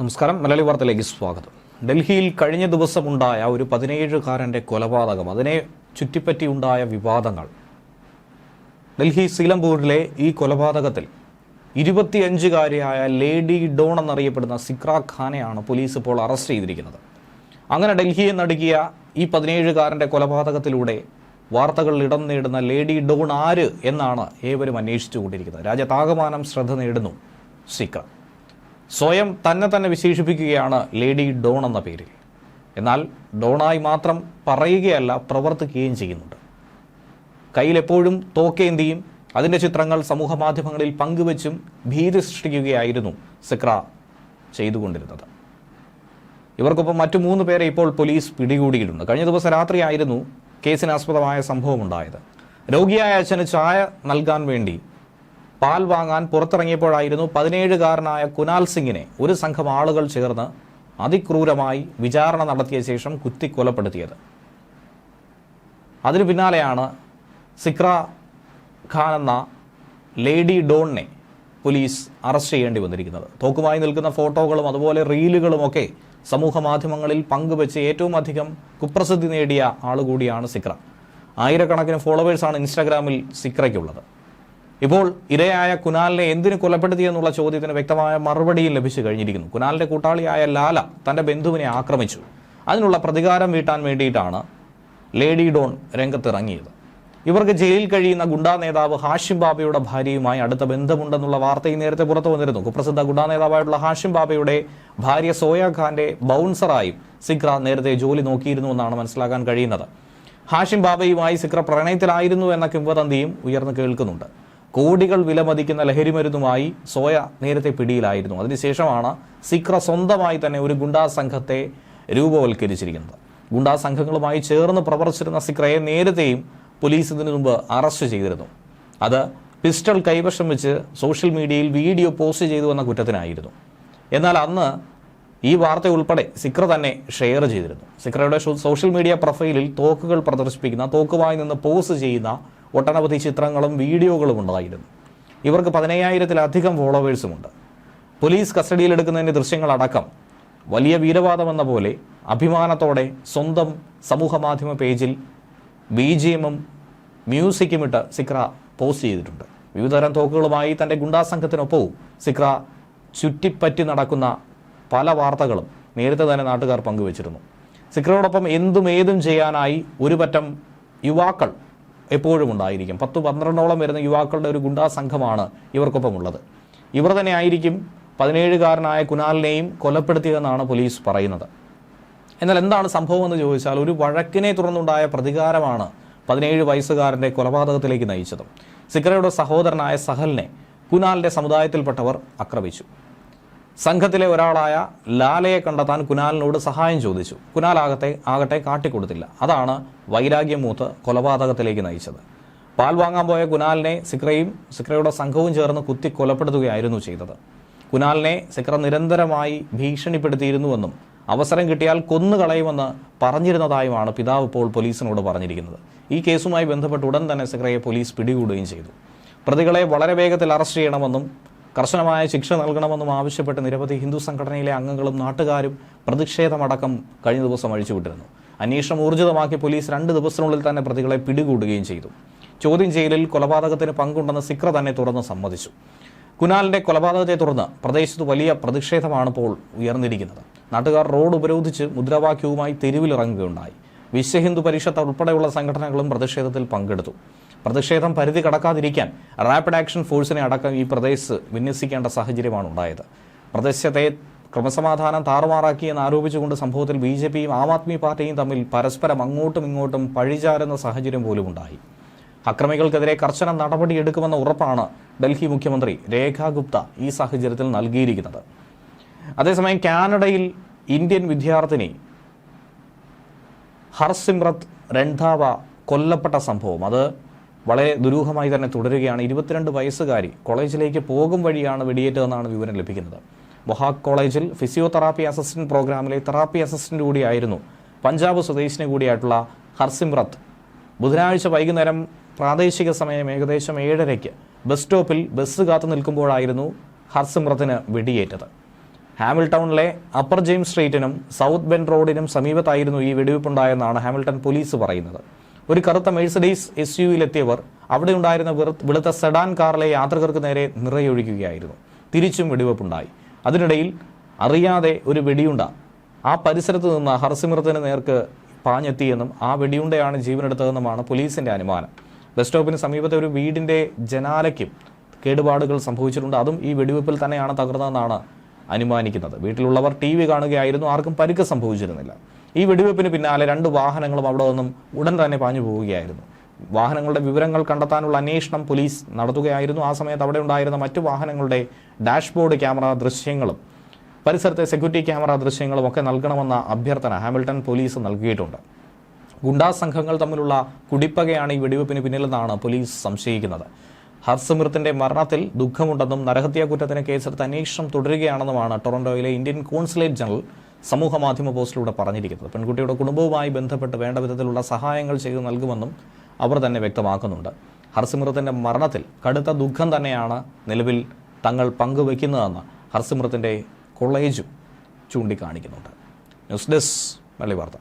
നമസ്കാരം. മലയാളി വാർത്തയിലേക്ക് സ്വാഗതം. ഡൽഹിയിൽ കഴിഞ്ഞ ദിവസമുണ്ടായ ഒരു പതിനേഴുകാരന്റെ കൊലപാതകം അതിനെ ചുറ്റിപ്പറ്റി ഉണ്ടായ വിവാദങ്ങൾ. ഡൽഹി സീലംപൂരിലെ ഈ കൊലപാതകത്തിൽ ഇരുപത്തിയഞ്ചുകാരിയായ ലേഡി ഡോൺ എന്നറിയപ്പെടുന്ന സിക്ര ഖാനെയാണ് പോലീസ് ഇപ്പോൾ അറസ്റ്റ് ചെയ്തിരിക്കുന്നത്. അങ്ങനെ ഡൽഹിയെ നടുക്കിയ ഈ പതിനേഴുകാരന്റെ കൊലപാതകത്തിലൂടെ വാർത്തകളിൽ ഇടം നേടുന്ന ലേഡി ഡോൺ ആര് എന്നാണ് ഏവരും അന്വേഷിച്ചുകൊണ്ടിരിക്കുന്നത്. രാജ്യത്താകമാനം ശ്രദ്ധ നേടുന്നു സിക്ര. സ്വയം തന്നെ തന്നെ വിശേഷിപ്പിക്കുകയാണ് ലേഡി ഡോൺ എന്ന പേരിൽ. എന്നാൽ ഡോണായി മാത്രം പറയുകയല്ല പ്രവർത്തിക്കുകയും ചെയ്യുന്നുണ്ട്. കയ്യിലെപ്പോഴും തോക്കേന്തിയും അതിന്റെ ചിത്രങ്ങൾ സമൂഹ മാധ്യമങ്ങളിൽ പങ്കുവച്ചും ഭീതി സൃഷ്ടിക്കുകയായിരുന്നു സിക്ര ചെയ്തുകൊണ്ടിരുന്നത്. ഇവർക്കൊപ്പം മറ്റു മൂന്ന് പേരെ ഇപ്പോൾ പോലീസ് പിടികൂടിയിട്ടുണ്ട്. കഴിഞ്ഞ ദിവസം രാത്രിയായിരുന്നു കേസിനാസ്പദമായ സംഭവം ഉണ്ടായത് രോഗിയായ അച്ഛന് ചായ നൽകാൻ വേണ്ടി പാൽ വാങ്ങാൻ പുറത്തിറങ്ങിയപ്പോഴായിരുന്നു പതിനേഴുകാരനായ കുനാൽ സിംഗിനെ ഒരു സംഘം ആളുകൾ ചേർന്ന് അതിക്രൂരമായി വിചാരണ നടത്തിയ ശേഷം കുത്തിക്കൊലപ്പെടുത്തിയത്. അതിനു പിന്നാലെയാണ് സിക്ര ഖാൻ എന്ന ലേഡി ഡോണിനെ പോലീസ് അറസ്റ്റ് ചെയ്യേണ്ടി വന്നിരിക്കുന്നത്. തോക്കുമായി നിൽക്കുന്ന ഫോട്ടോകളും അതുപോലെ റീലുകളുമൊക്കെ സമൂഹ മാധ്യമങ്ങളിൽ പങ്കുവെച്ച് ഏറ്റവും അധികം കുപ്രസിദ്ധി നേടിയ ആളുകൂടിയാണ് സിക്ര. ആയിരക്കണക്കിന് ഫോളോവേഴ്സാണ് ഇൻസ്റ്റാഗ്രാമിൽ സിക്രയ്ക്കുള്ളത്. ഇപ്പോൾ ഇരയായ കുനാലിനെ എന്തിനു കൊലപ്പെടുത്തി എന്നുള്ള ചോദ്യത്തിന് വ്യക്തമായ മറുപടിയും ലഭിച്ചു കഴിഞ്ഞിരിക്കുന്നു. കുനാലിന്റെ കൂട്ടാളിയായ ലാല തന്റെ ബന്ധുവിനെ ആക്രമിച്ചു. അതിനുള്ള പ്രതികാരം വീട്ടാൻ വേണ്ടിയിട്ടാണ് ലേഡി ഡോൺ രംഗത്തിറങ്ങിയത്. ഇവർക്ക് ജയിലിൽ കഴിയുന്ന ഗുണ്ടാ നേതാവ് ഹാഷിം ബാബയുടെ ഭാര്യയുമായി അടുത്ത ബന്ധമുണ്ടെന്നുള്ള വാർത്തയും നേരത്തെ പുറത്തു വന്നിരുന്നു. കുപ്രസിദ്ധ ഗുണ്ടാ നേതാവായിട്ടുള്ള ഹാഷിം ബാബയുടെ ഭാര്യ സോയ ഖാന്റെ ബൗൺസറായും സിക്ര നേരത്തെ ജോലി നോക്കിയിരുന്നു എന്നാണ് മനസ്സിലാക്കാൻ കഴിയുന്നത്. ഹാഷിം ബാബയുമായി സിക്ര പ്രണയത്തിലായിരുന്നു എന്ന കിംവദന്തിയും ഉയർന്നു കേൾക്കുന്നുണ്ട്. കോടികൾ വിലമതിക്കുന്ന ലഹരിമരുന്നുമായി സോയ നേരത്തെ പിടിയിലായിരുന്നു. അതിനുശേഷമാണ് സിക്ര സ്വന്തമായി തന്നെ ഒരു ഗുണ്ടാ സംഘത്തെ രൂപവൽക്കരിച്ചിരിക്കുന്നത്. ഗുണ്ടാ സംഘങ്ങളുമായി ചേർന്ന് പ്രവർത്തിച്ചിരുന്ന സിക്രയെ നേരത്തെയും പോലീസ് ഇതിനു മുമ്പ് അറസ്റ്റ് ചെയ്തിരുന്നു. അത് പിസ്റ്റൾ കൈവശം വെച്ച് സോഷ്യൽ മീഡിയയിൽ വീഡിയോ പോസ്റ്റ് ചെയ്തു എന്ന കുറ്റത്തിനായിരുന്നു. എന്നാൽ അന്ന് ഈ വാർത്ത ഉൾപ്പെടെ സിക്ര തന്നെ ഷെയർ ചെയ്തിരുന്നു. സിക്രയുടെ സോഷ്യൽ മീഡിയ പ്രൊഫൈലിൽ തോക്കുകൾ പ്രദർശിപ്പിക്കുന്ന തോക്കുമായി നിന്ന് പോസ്റ്റ് ചെയ്യുന്ന ഒട്ടനവധി ചിത്രങ്ങളും വീഡിയോകളും ഉണ്ടായിരുന്നു. ഇവർക്ക് പതിനയ്യായിരത്തിലധികം ഫോളോവേഴ്സുമുണ്ട്. പോലീസ് കസ്റ്റഡിയിലെടുക്കുന്നതിന്റെ ദൃശ്യങ്ങളടക്കം വലിയ വീരവാദമെന്ന പോലെ അഭിമാനത്തോടെ സ്വന്തം സമൂഹ മാധ്യമ പേജിൽ ബി ജി എമ്മും മ്യൂസിക്കും ഇട്ട് സിക്ര പോസ്റ്റ് ചെയ്തിട്ടുണ്ട്. വിവിധതരം തോക്കുകളുമായി തന്റെ ഗുണ്ടാ സംഘത്തിനൊപ്പവും സിക്ര ചുറ്റിപ്പറ്റി നടക്കുന്ന പല വാർത്തകളും നേരത്തെ തന്നെ നാട്ടുകാർ പങ്കുവച്ചിരുന്നു. സിക്രയോടൊപ്പം എന്തും ഏതും ചെയ്യാനായി ഒരു പറ്റം യുവാക്കൾ എപ്പോഴും ഉണ്ടായിരിക്കും. പത്ത് പന്ത്രണ്ടോളം വരുന്ന യുവാക്കളുടെ ഒരു ഗുണ്ടാ സംഘമാണ് ഇവർക്കൊപ്പമുള്ളത്. ഇവർ തന്നെ ആയിരിക്കും പതിനേഴുകാരനായ കുനാലിനെയും കൊലപ്പെടുത്തിയതെന്നാണ് പോലീസ് പറയുന്നത്. എന്നാൽ എന്താണ് സംഭവം എന്ന് ചോദിച്ചാൽ ഒരു വഴക്കിനെ തുടർന്നുണ്ടായ പ്രതികാരമാണ് പതിനേഴ് വയസ്സുകാരന്റെ കൊലപാതകത്തിലേക്ക് നയിച്ചത്. സിക്രയുടെ സഹോദരനായ സഹലിനെ കുനാലിന്റെ സമുദായത്തിൽപ്പെട്ടവർ ആക്രമിച്ചു. സംഘത്തിലെ ഒരാളായ ലാലയെ കണ്ടെത്താൻ കുനാലിനോട് സഹായം ചോദിച്ചു. കുനാലാകട്ടെ ആകട്ടെ കാട്ടിക്കൊടുത്തില്ല. അതാണ് വൈരാഗ്യം മൂത്ത് കൊലപാതകത്തിലേക്ക് നയിച്ചത്. പാൽ വാങ്ങാൻ പോയ കുനാലിനെ സിക്രയും സിക്രയുടെ സംഘവും ചേർന്ന് കുത്തി കൊലപ്പെടുത്തുകയായിരുന്നു ചെയ്തത്. കുനാലിനെ സിക്ര നിരന്തരമായി ഭീഷണിപ്പെടുത്തിയിരുന്നുവെന്നും അവസരം കിട്ടിയാൽ കൊന്നുകളയുമെന്ന് പറഞ്ഞിരുന്നതായുമാണ് പിതാവ് ഇപ്പോൾ പോലീസിനോട് പറഞ്ഞിരിക്കുന്നത്. ഈ കേസുമായി ബന്ധപ്പെട്ട് ഉടൻ തന്നെ സിക്രയെ പോലീസ് പിടികൂടുകയും ചെയ്തു. പ്രതികളെ വളരെ വേഗത്തിൽ അറസ്റ്റ് ചെയ്യണമെന്നും കർശനമായ ശിക്ഷ നൽകണമെന്നും ആവശ്യപ്പെട്ട് നിരവധി ഹിന്ദു സംഘടനയിലെ അംഗങ്ങളും നാട്ടുകാരും പ്രതിഷേധമടക്കം കഴിഞ്ഞ ദിവസം അഴിച്ചുവിട്ടിരുന്നു. അന്വേഷണം ഊർജിതമാക്കി പോലീസ് രണ്ട് ദിവസത്തിനുള്ളിൽ തന്നെ പ്രതികളെ പിടികൂടുകയും ചെയ്തു. ചോദ്യം ചെയ്യലിൽ കൊലപാതകത്തിന് പങ്കുണ്ടെന്ന് സിക്ര തന്നെ തുറന്ന് സമ്മതിച്ചു. കുനാലിന്റെ കൊലപാതകത്തെ തുടർന്ന് പ്രദേശത്ത് വലിയ പ്രതിഷേധമാണ് ഇപ്പോൾ ഉയർന്നിരിക്കുന്നത്. നാട്ടുകാർ റോഡ് ഉപരോധിച്ച് മുദ്രാവാക്യവുമായി തെരുവിലിറങ്ങുകയുണ്ടായി. വിശ്വഹിന്ദു പരിഷത്ത് ഉൾപ്പെടെയുള്ള സംഘടനകളും പ്രതിഷേധത്തിൽ പങ്കെടുത്തു. പ്രതിഷേധം പരിധി കടക്കാതിരിക്കാൻ റാപ്പിഡ് ആക്ഷൻ ഫോഴ്സിനെ അടക്കം ഈ പ്രദേശത്ത് വിന്യസിക്കേണ്ട സാഹചര്യമാണ് ഉണ്ടായത്. പ്രദേശത്തെ ക്രമസമാധാനം താറുമാറാക്കിയെന്ന് ആരോപിച്ചുകൊണ്ട് സംഭവത്തിൽ ബി ജെ പിയും ആം ആദ്മി പാർട്ടിയും തമ്മിൽ പരസ്പരം അങ്ങോട്ടും ഇങ്ങോട്ടും പഴിചാരുന്ന സാഹചര്യം പോലും ഉണ്ടായി. അക്രമികൾക്കെതിരെ കർശന നടപടിയെടുക്കുമെന്ന ഉറപ്പാണ് ഡൽഹി മുഖ്യമന്ത്രി രേഖാ ഗുപ്ത ഈ സാഹചര്യത്തിൽ നൽകിയിരിക്കുന്നത്. അതേസമയം കാനഡയിൽ ഇന്ത്യൻ വിദ്യാർത്ഥിനി ഹർസിമ്രത് രൺധാവ കൊല്ലപ്പെട്ട സംഭവം. അത് വളരെ ദുരൂഹമായി തന്നെ തുടരുകയാണ്. ഇരുപത്തിരണ്ട് വയസ്സുകാരി കോളേജിലേക്ക് പോകും വഴിയാണ് വെടിയേറ്റതെന്നാണ് വിവരം ലഭിക്കുന്നത്. മൊഹാക് കോളേജിൽ physiotherapy assistant programme therapy assistant കൂടിയായിരുന്നു പഞ്ചാബ് സ്വദേശിനി കൂടിയായിട്ടുള്ള ഹർസിമ്രത് ബുധനാഴ്ച വൈകുന്നേരം പ്രാദേശിക സമയം ഏകദേശം ഏഴരയ്ക്ക് ബസ് സ്റ്റോപ്പിൽ ബസ് കാത്തു നിൽക്കുമ്പോഴായിരുന്നു ഹർസിമ്രത്തിന് വെടിയേറ്റത്. ഹാമിൽടൗണിലെ അപ്പർ ജെയിംസ് സ്ട്രീറ്റിനും സൗത്ത് ബെൻ റോഡിനും സമീപത്തായിരുന്നു ഈ വെടിവെപ്പുണ്ടായെന്നാണ് ഹാമിൽട്ടൺ പോലീസ് പറയുന്നത്. ഒരു കറുത്ത മെഴ്സഡീസ് എസ് യുവിലെത്തിയവർ അവിടെ ഉണ്ടായിരുന്ന വെളുത്ത സെഡാൻ കാറിലെ യാത്രികർക്ക് നേരെ നിറയൊഴിക്കുകയായിരുന്നു. തിരിച്ചും വെടിവെപ്പുണ്ടായി. അതിനിടയിൽ അറിയാതെ ഒരു വെടിയുണ്ട ആ പരിസരത്ത് നിന്ന് ഹർസിമൃത്തിന് നേർക്ക് പാഞ്ഞെത്തിയെന്നും ആ വെടിയുണ്ടയാണ് ജീവനെടുത്തതെന്നുമാണ് പോലീസിന്റെ അനുമാനം. ബസ് സ്റ്റോപ്പിന് സമീപത്തെ ഒരു വീടിന്റെ ജനാലയ്ക്കും കേടുപാടുകൾ സംഭവിച്ചിട്ടുണ്ട്. അതും ഈ വെടിവെപ്പിൽ തന്നെയാണ് തകർന്നതെന്നാണ് അനുമാനിക്കുന്നത്. വീട്ടിലുള്ളവർ ടി വി കാണുകയായിരുന്നു ആർക്കും പരുക്ക് സംഭവിച്ചിരുന്നില്ല. ഈ വെടിവെപ്പിന് പിന്നാലെ രണ്ട് വാഹനങ്ങളും അവിടെ നിന്നും ഉടൻ തന്നെ പാഞ്ഞു പോവുകയായിരുന്നു. വാഹനങ്ങളുടെ വിവരങ്ങൾ കണ്ടെത്താനുള്ള അന്വേഷണം പോലീസ് നടത്തുകയായിരുന്നു. ആ സമയത്ത് അവിടെ ഉണ്ടായിരുന്ന മറ്റു വാഹനങ്ങളുടെ ഡാഷ്ബോർഡ് ക്യാമറ ദൃശ്യങ്ങളും പരിസരത്തെ സെക്യൂരിറ്റി ക്യാമറ ദൃശ്യങ്ങളും ഒക്കെ നൽകണമെന്ന അഭ്യർത്ഥന ഹാമിൽട്ടൺ പോലീസ് നൽകിയിട്ടുണ്ട്. ഗുണ്ടാ സംഘങ്ങൾ തമ്മിലുള്ള കുടിപ്പകയാണ് ഈ വെടിവെപ്പിന് പിന്നിലെന്നാണ് പോലീസ് സംശയിക്കുന്നത്. ഹർസിമൃത്തിന്റെ മരണത്തിൽ ദുഃഖമുണ്ടെന്നും നരഹത്യാ കുറ്റത്തിന് കേസെടുത്ത് അന്വേഷണം തുടരുകയാണെന്നുമാണ് ടൊറന്റോയിലെ ഇന്ത്യൻ കോൺസുലേറ്റ് ജനറൽ സമൂഹമാധ്യമ പോസ്റ്റിലൂടെ പറഞ്ഞിരിക്കുന്നത്. പെൺകുട്ടിയുടെ കുടുംബവുമായി ബന്ധപ്പെട്ട് വേണ്ട വിധത്തിലുള്ള സഹായങ്ങൾ ചെയ്തു നൽകുമെന്നും അവർ തന്നെ വ്യക്തമാക്കുന്നുണ്ട്. ഹർസിമൃത്തിന്റെ മരണത്തിൽ കടുത്ത ദുഃഖം തന്നെയാണ് നിലവിൽ തങ്ങൾ പങ്കുവയ്ക്കുന്നതെന്ന് ഹർസിമൃത്തിന്റെ കോളേജും ചൂണ്ടിക്കാണിക്കുന്നുണ്ട്. ന്യൂസ് ഡെസ്ക് വെള്ളി വാർത്ത